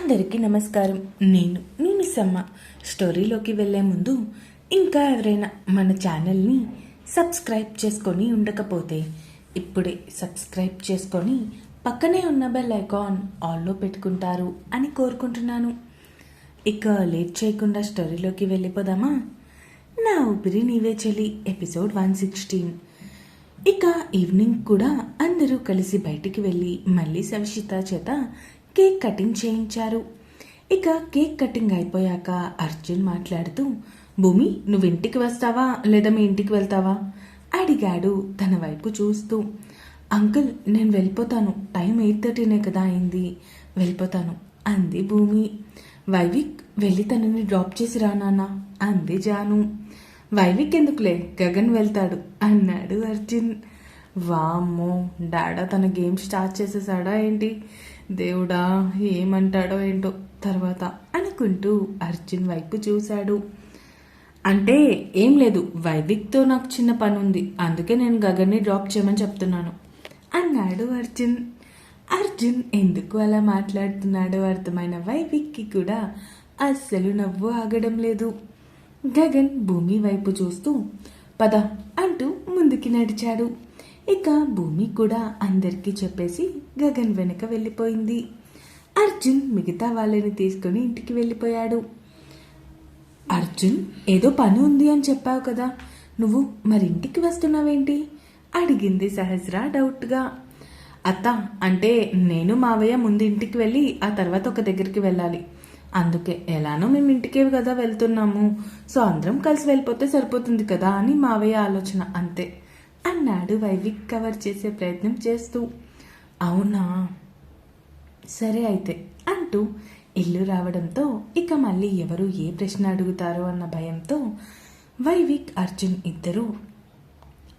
అందరికీ నమస్కారం. నేను మీ మిస్ అమ్మ స్టోరీలోకి వెళ్ళే ముందు ఇంకా ఎవరైనా మన ఛానల్ని సబ్స్క్రైబ్ చేసుకొని ఉండకపోతే ఇప్పుడే సబ్స్క్రైబ్ చేసుకొని పక్కనే ఉన్న బెల్ ఐకాన్ ఆల్లో పెట్టుకుంటారు అని కోరుకుంటున్నాను. ఇక లేట్ చేయకుండా స్టోరీలోకి వెళ్ళిపోదామా? నా ఊపిరి నీవే చెలి ఎపిసోడ్ వన్ సిక్స్టీన్. ఇక ఈవినింగ్ కూడా అందరూ కలిసి బయటికి వెళ్ళి మళ్ళీ సవిషిత చేత కేక్ కటింగ్ చేయించారు. ఇక కేక్ కటింగ్ అయిపోయాక అర్జున్ మాట్లాడుతూ భూమి నువ్వు ఇంటికి వస్తావా లేదా మీ ఇంటికి వెళ్తావా? అడిగాడు తన వైపు చూస్తూ. అంకుల్ నేను వెళ్ళిపోతాను. టైం ఎయిట్ థర్టీనే కదా అయింది. వెళ్ళిపోతాను అంది భూమి. వైవిక్ వెళ్ళి తనని డ్రాప్ చేసి రా నాన్న అంది జాను. వైవిక్ ఎందుకులే? గగన్ వెళ్తాడు అన్నాడు అర్జున్. వామ్మో డాడా తన గేమ్ స్టార్ట్ చేసేసాడా ఏంటి? దేవుడా ఏమంటాడో ఏంటో తర్వాత అనుకుంటూ అర్జున్ వైపు చూశాడు. అంటే ఏం లేదు వైవిక్తో నాకు చిన్న పని ఉంది అందుకే నేను గగన్ని డ్రాప్ చేయమని చెప్తున్నాను అన్నాడు అర్జున్. అర్జున్ ఎందుకు అలా మాట్లాడుతున్నాడో అర్థమైన వైవిక్కి కూడా అస్సలు నవ్వు ఆగడం లేదు. గగన్ భూమి వైపు చూస్తూ పద అంటూ ముందుకి నడిచాడు. ఇక భూమి కూడా అందరికీ చెప్పేసి గగన్ వెనక వెళ్ళిపోయింది. అర్జున్ మిగతా వాళ్ళని తీసుకుని ఇంటికి వెళ్ళిపోయాడు. అర్జున్ ఏదో పని ఉంది అని చెప్పావు కదా నువ్వు మరి ఇంటికి వస్తున్నావేంటి? అడిగింది సహస్ర డౌట్గా. అత్త అంటే నేను మావయ్య ముందు ఇంటికి వెళ్ళి ఆ తర్వాత ఒక దగ్గరికి వెళ్ళాలి. అందుకే ఎలానో మేము ఇంటికే కదా వెళ్తున్నాము. సో అందరం కలిసి వెళ్ళిపోతే సరిపోతుంది కదా అని మావయ్య ఆలోచన అంతే. అన్నాడు వైవిక్ కవర్ చేసే ప్రయత్నం చేస్తూ. అవునా? సరే అయితే అంటూ ఇల్లు రావడంతో ఇక మళ్ళీ ఎవరు ఏ ప్రశ్న అడుగుతారో అన్న భయంతో వైవిక్ అర్జున్ ఇద్దరు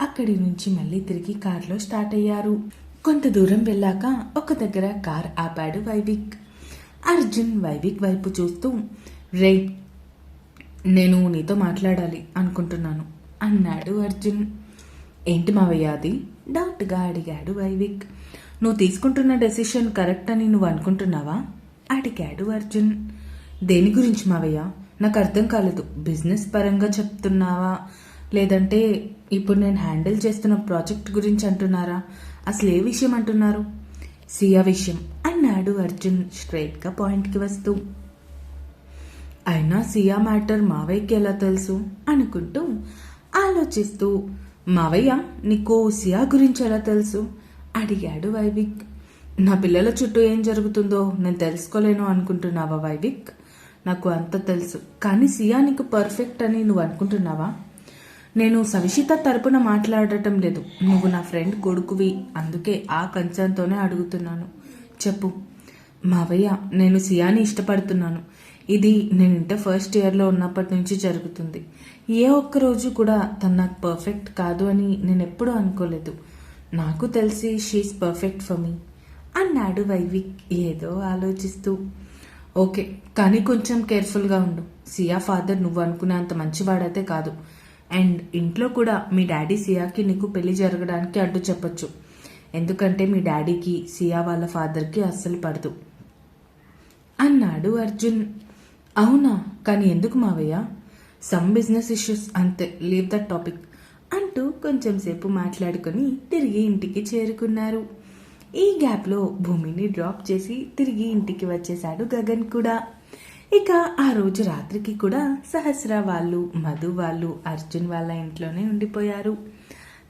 అక్కడి నుంచి మళ్ళీ తిరిగి కారులో స్టార్ట్ అయ్యారు. కొంత దూరం వెళ్ళాక ఒక దగ్గర కార్ ఆపాడు వైవిక్. అర్జున్ వైవిక్ వైపు చూస్తూ రే నేను నీతో మాట్లాడాలి అనుకుంటున్నాను అన్నాడు అర్జున్. ఏంటి మావయ్య అది? డౌట్గా అడిగాడు వైవిక్. నువ్వు తీసుకుంటున్న డెసిషన్ కరెక్ట్ అని నువ్వు అనుకుంటున్నావా? అడిగాడు అర్జున్. దేని గురించి మావయ్య? నాకు అర్థం కాలేదు. బిజినెస్ పరంగా చెప్తున్నావా? లేదంటే ఇప్పుడు నేను హ్యాండిల్ చేస్తున్న ప్రాజెక్ట్ గురించి అంటున్నారా? అసలు ఏ విషయం అంటున్నారు? సియా విషయం అన్నాడు అర్జున్ స్ట్రైట్గా పాయింట్కి వస్తూ. అయినా సియా మ్యాటర్ మావయ్యకి ఎలా తెలుసు? అనుకుంటూ ఆలోచిస్తూ మావయ్య నీకు సియా గురించి ఎలా తెలుసు? అడిగాడు వైవిక్. నా పిల్లల చుట్టూ ఏం జరుగుతుందో నేను తెలుసుకోలేను అనుకుంటున్నావా వైవిక్? నాకు అంత తెలుసు కానీ సియా నీకు పర్ఫెక్ట్ అని నువ్వు అనుకుంటున్నావా? నేను సవిషిత తరపున మాట్లాడటం లేదు నువ్వు నా ఫ్రెండ్ కొడుకువి అందుకే ఆ కంచంతోనే అడుగుతున్నాను. చెప్పు. మావయ్య నేను సియాని ఇష్టపడుతున్నాను ఇది నేను ఇంటర్ ఫస్ట్ ఇయర్లో ఉన్నప్పటి నుంచి జరుగుతుంది. ఏ ఒక్క రోజు కూడా తను నాకు పర్ఫెక్ట్ కాదు అని నేను ఎప్పుడూ అనుకోలేదు. నాకు తెలిసి షీఈ్ పర్ఫెక్ట్ ఫర్ మీ అన్నాడు వైవిక్ ఏదో ఆలోచిస్తూ. ఓకే కానీ కొంచెం కేర్ఫుల్గా ఉండు. సియా ఫాదర్ నువ్వు అనుకునేంత మంచివాడైతే కాదు. అండ్ ఇంట్లో కూడా మీ డాడీ సియాకి నీకు పెళ్ళి జరగడానికి అడ్డు చెప్పొచ్చు. ఎందుకంటే మీ డాడీకి సియా వాళ్ళ ఫాదర్కి అస్సలు పడదు. అన్నాడు అర్జున్. అవునా? కానీ ఎందుకు మావయ్య? సమ్ బిజినెస్ ఇష్యూస్ అంతే లీవ్ దట్ టాపిక్ అంటూ కొంచెం సేపు మాట్లాడుకొని తిరిగి ఇంటికి చేరుకున్నారు. ఈ గ్యాప్లో భూమిని డ్రాప్ చేసి తిరిగి ఇంటికి వచ్చేశాడు గగన్ కూడా. ఇక ఆ రోజు రాత్రికి కూడా సహస్ర వాళ్ళు మధు వాళ్ళు అర్జున్ వాళ్ళ ఇంట్లోనే ఉండిపోయారు.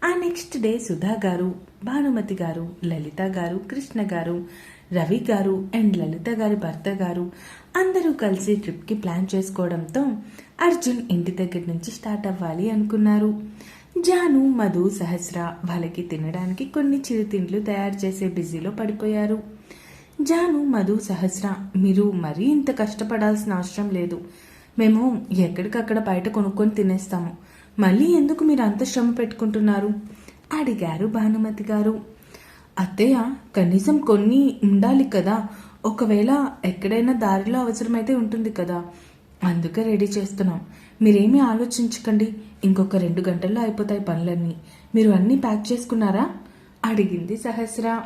ఆ నెక్స్ట్ డే సుధా గారు భానుమతి గారు లలిత గారు కృష్ణ గారు రవి గారు అండ్ లలిత గారి భర్త గారు అందరూ కలిసి ట్రిప్కి ప్లాన్ చేసుకోవడంతో అర్జున్ ఇంటి దగ్గర నుంచి స్టార్ట్ అవ్వాలి అనుకున్నారు. జాను మధు సహస్ర వాళ్ళకి తినడానికి కొన్ని చిరుతిండ్లు తయారు చేసే బిజీలో పడిపోయారు. జాను మధు సహస్ర మీరు మరీ ఇంత కష్టపడాల్సిన అవసరం లేదు. మేము ఎక్కడికక్కడ బయట కొనుక్కొని తినేస్తాము. మళ్ళీ ఎందుకు మీరు అంత శ్రమ పెట్టుకుంటున్నారు? అడిగారు భానుమతి గారు. అత్తయ్య కనీసం కొన్ని ఉండాలి కదా. ఒకవేళ ఎక్కడైనా దారిలో అవసరమైతే ఉంటుంది కదా. అందుకే రెడీ చేస్తున్నాం. మీరేమీ ఆలోచించకండి. ఇంకొక రెండు గంటల్లో అయిపోతాయి పనులన్నీ. మీరు అన్నీ ప్యాక్ చేసుకున్నారా? అడిగింది సహస్ర.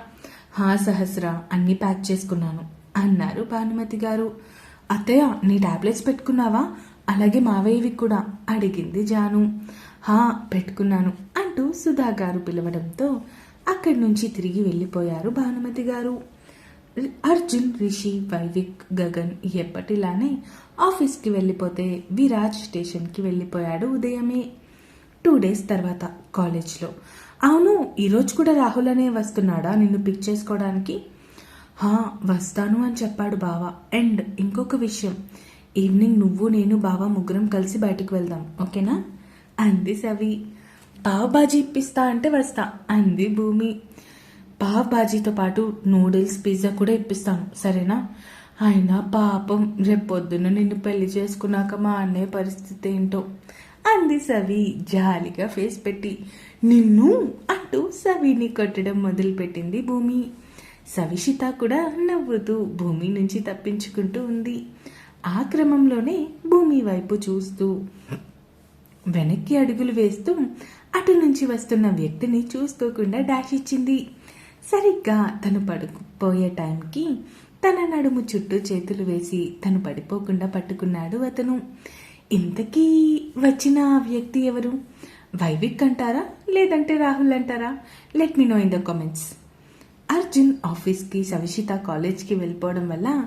హా సహస్ర అన్నీ ప్యాక్ చేసుకున్నాను అన్నారు భానుమతి గారు. అత్తయ్య నీ టాబ్లెట్స్ పెట్టుకున్నావా? అలాగే మావయ్యవి కూడా అడిగింది జాను. హా పెట్టుకున్నాను అంటూ సుధా గారు పిలవడంతో అక్కడి నుంచి తిరిగి వెళ్ళిపోయారు భానుమతి గారు. అర్జున్ రిషి వైవిక్ గగన్ ఎప్పటిలానే ఆఫీస్కి వెళ్ళిపోతే విరాజ్ స్టేషన్కి వెళ్ళిపోయాడు ఉదయమే. టూ డేస్ తర్వాత కాలేజ్లో. అవును ఈరోజు కూడా రాహుల్ అనే వస్తున్నాడా నిన్ను పిక్ చేసుకోవడానికి? హా వస్తాను అని చెప్పాడు బావ. అండ్ ఇంకొక విషయం. ఈవినింగ్ నువ్వు నేను బావ ముగ్గురం కలిసి బయటకు వెళ్దాం. ఓకేనా? అంది సవి. పావ్ బాజీ ఇప్పిస్తా అంటే వస్తా అంది భూమి. పావ్ బాజీతో పాటు నూడిల్స్ పిజ్జా కూడా ఇప్పిస్తాను సరేనా? అయినా పాపం రేపొద్దున నిన్ను పెళ్ళి చేసుకున్నాక మా అన్నయ్య పరిస్థితి ఏంటో? అంది సవి జాలిగా ఫేస్ పెట్టి. నిన్ను అంటూ సవిని కొట్టడం మొదలుపెట్టింది భూమి. సవిషిత కూడా నవ్వుతూ భూమి నుంచి తప్పించుకుంటూ ఉంది. ఆ క్రమంలోనే భూమి వైపు చూస్తూ వెనక్కి అడుగులు వేస్తూ అటు నుంచి వస్తున్న వ్యక్తిని చూసుకోకుండా డాష్ ఇచ్చింది. సరిగ్గా తను పడుకుపోయే టైంకి తన నడుము చుట్టూ చేతులు వేసి తను పడిపోకుండా పట్టుకున్నాడు అతను. ఇంతకీ వచ్చిన ఆ వ్యక్తి ఎవరు? వైవిక్ అంటారా? లేదంటే రాహుల్ అంటారా? Let me know in the comments Arjun ఆఫీస్కి సవిషిత కాలేజ్కి వెళ్ళిపోవడం వల్ల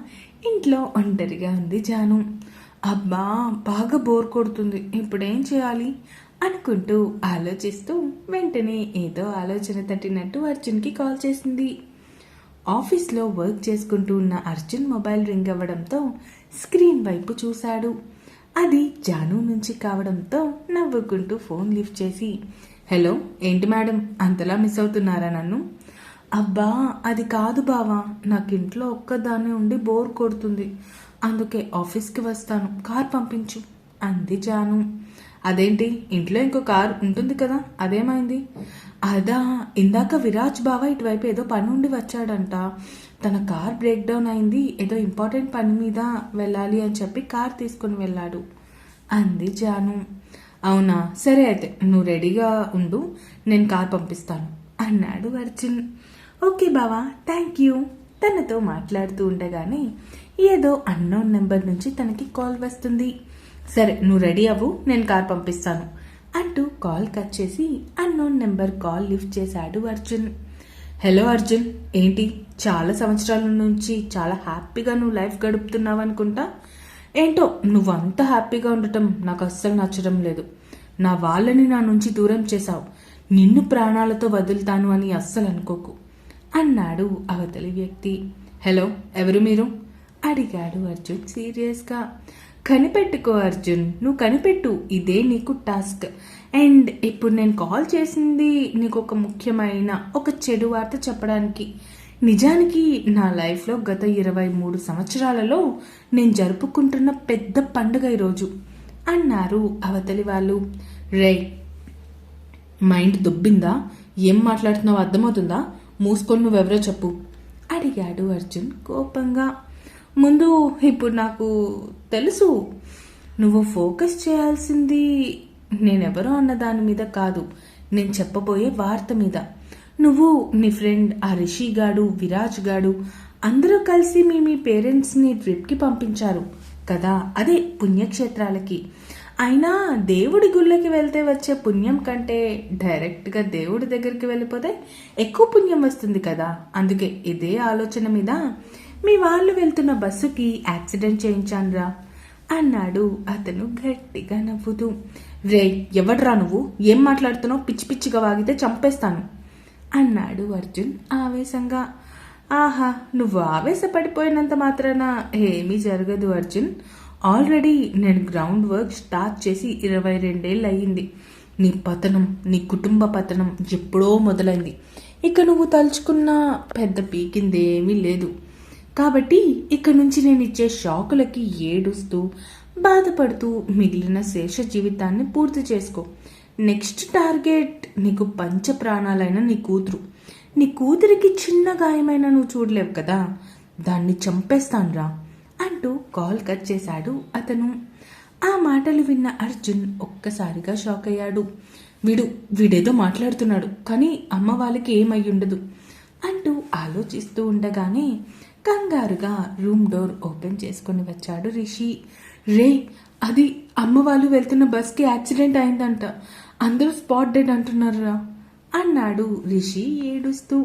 ఇంట్లో ఒంటరిగా ఉంది జాను. అబ్బా బాగా బోర్ కొడుతుంది. ఇప్పుడేం చేయాలి? అనుకుంటూ ఆలోచిస్తూ వెంటనే ఏదో ఆలోచన తట్టినట్టు అర్జున్కి కాల్ చేసింది. ఆఫీస్లో వర్క్ చేసుకుంటూ ఉన్న అర్జున్ మొబైల్ రింగ్ అవ్వడంతో స్క్రీన్ వైపు చూశాడు. అది జాను నుంచి కావడంతో నవ్వుకుంటూ ఫోన్ లిఫ్ట్ చేసి హలో ఏంటి మేడం? అంతలా మిస్ అవుతున్నారా నన్ను? అబ్బా అది కాదు బావా. నాకు ఇంట్లో ఒక్కదాన్నే ఉండి బోర్ కొడుతుంది. అందుకే ఆఫీస్కి వస్తాను. కార్ పంపించు. అంది జాను. అదేంటి? ఇంట్లో ఇంకో కార్ ఉంటుంది కదా అదేమైంది? అదా ఇందాక విరాజ్ బావ ఇటువైపు ఏదో పని ఉండి వచ్చాడంట. తన కార్ బ్రేక్ డౌన్ అయింది ఏదో ఇంపార్టెంట్ పని మీద వెళ్ళాలి అని చెప్పి కార్ తీసుకుని వెళ్ళాడు. అంది జాను. అవునా? సరే అయితే నువ్వు రెడీగా ఉండు నేను కార్ పంపిస్తాను అన్నాడు అర్జున్. ఓకే బావా థ్యాంక్ యూ తనతో మాట్లాడుతూ ఉండగానే ఏదో అన్నోన్ నెంబర్ నుంచి తనకి కాల్ వస్తుంది. సరే నువ్వు రెడీ అవ్వు నేను కార్ పంపిస్తాను అంటూ కాల్ కట్ చేసి అన్నోన్ నెంబర్ కాల్ లిఫ్ట్ చేశాడు అర్జున్. హలో అర్జున్ ఏంటి? చాలా సంవత్సరాల నుంచి చాలా హ్యాపీగా నువ్వు లైఫ్ గడుపుతున్నావు అనుకుంటా? ఏంటో నువ్వు అంత హ్యాపీగా ఉండటం నాకు అస్సలు నచ్చడం లేదు. నా వాళ్ళని నా నుంచి దూరం చేశావు. నిన్ను ప్రాణాలతో వదులుతాను అని అస్సలు అనుకోకు అన్నాడు అవతలి వ్యక్తి. హలో ఎవరు మీరు? అడిగాడు అర్జున్ సీరియస్గా. కనిపెట్టుకో అర్జున్ నువ్వు కనిపెట్టు ఇదే నీకు టాస్క్. అండ్ ఇప్పుడు నేను కాల్ చేసింది నీకు ఒక ముఖ్యమైన ఒక చెడు వార్త చెప్పడానికి. నిజానికి నా లైఫ్లో గత ఇరవై మూడు సంవత్సరాలలో నేను జరుపుకుంటున్న పెద్ద పండుగ ఈరోజు అన్నారు అవతలి వాళ్ళు. రే మైండ్ దుబ్బిందా? ఏం మాట్లాడుతున్నావు అర్థమవుతుందా? మూసుకొని నువ్వెవరో చెప్పు అడిగాడు అర్జున్ కోపంగా. ముందు ఇప్పుడు నాకు తెలుసు. నువ్వు ఫోకస్ చేయాల్సింది నేనెవరో అన్న దాని మీద కాదు. నేను చెప్పబోయే వార్త మీద. నువ్వు నీ ఫ్రెండ్ ఆ రిషి గాడు విరాజ్ గాడు అందరూ కలిసి మీ మీ పేరెంట్స్ని ట్రిప్కి పంపించారు. కదా? అదే పుణ్యక్షేత్రాలకి. అయినా దేవుడి గుళ్ళకి వెళ్తే వచ్చే పుణ్యం కంటే డైరెక్ట్గా దేవుడి దగ్గరికి వెళ్ళిపోతే ఎక్కువ పుణ్యం వస్తుంది కదా? అందుకే ఇదే ఆలోచన మీద మీ వాళ్ళు వెళ్తున్న బస్సుకి యాక్సిడెంట్ చేయించానురా అన్నాడు అతను గట్టిగా నవ్వుతూ. రే ఎవడ్రా నువ్వు? ఏం మాట్లాడుతున్నావు? పిచ్చి పిచ్చిగా వాగితే చంపేస్తాను అన్నాడు అర్జున్ ఆవేశంగా. ఆహా నువ్వు ఆవేశపడిపోయినంత మాత్రాన ఏమీ జరగదు అర్జున్. ఆల్రెడీ నేను గ్రౌండ్ వర్క్ స్టార్ట్ చేసి ఇరవై రెండేళ్ళు అయ్యింది నీ పతనం నీ కుటుంబ పతనం ఎప్పుడో మొదలైంది. ఇక నువ్వు తలుచుకున్న పెద్ద పీకిందేమీ లేదు. కాబట్టి ఇక్కడి నుంచి నేను ఇచ్చే షాకులకి ఏడుస్తూ బాధపడుతూ మిగిలిన శేష జీవితాన్ని పూర్తి చేసుకో. నెక్స్ట్ టార్గెట్ నీకు పంచ ప్రాణాలైన నీ కూతురు. నీ కూతురికి చిన్న గాయమైన నువ్వు చూడలేవు కదా? దాన్ని చంపేస్తాన్రా అంటూ కాల్ కట్ చేశాడు అతను. ఆ మాటలు విన్న అర్జున్ ఒక్కసారిగా షాక్ అయ్యాడు. వీడు వీడేదో మాట్లాడుతున్నాడు కానీ అమ్మ వాళ్ళకి ఏమై ఉండదు అంటూ ఆలోచిస్తూ ఉండగానే కంగారుగా రూమ్ డోర్ ఓపెన్ చేసుకొని వచ్చాడు రిషి. రే అది అమ్మ వాళ్ళు వెళ్తున్న బస్కి యాక్సిడెంట్ అయిందంట. అందరూ స్పాట్ డెడ్ అంటున్నారా అన్నాడు రిషి ఏడుస్తూ.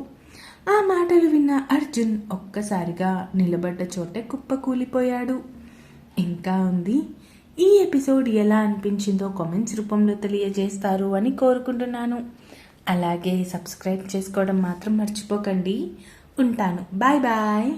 ఆ మాటలు విన్న అర్జున్ ఒక్కసారిగా నిలబడ్డ చోటే కుప్పకూలిపోయాడు. ఇంకా ఉంది? ఈ ఎపిసోడ్ ఎలా అనిపించిందో కామెంట్స్ రూపంలో తెలియజేస్తారు అని కోరుకుంటున్నాను. అలాగే సబ్స్క్రైబ్ చేసుకోవడం మాత్రం మర్చిపోకండి. ఉంటాను. Bye bye.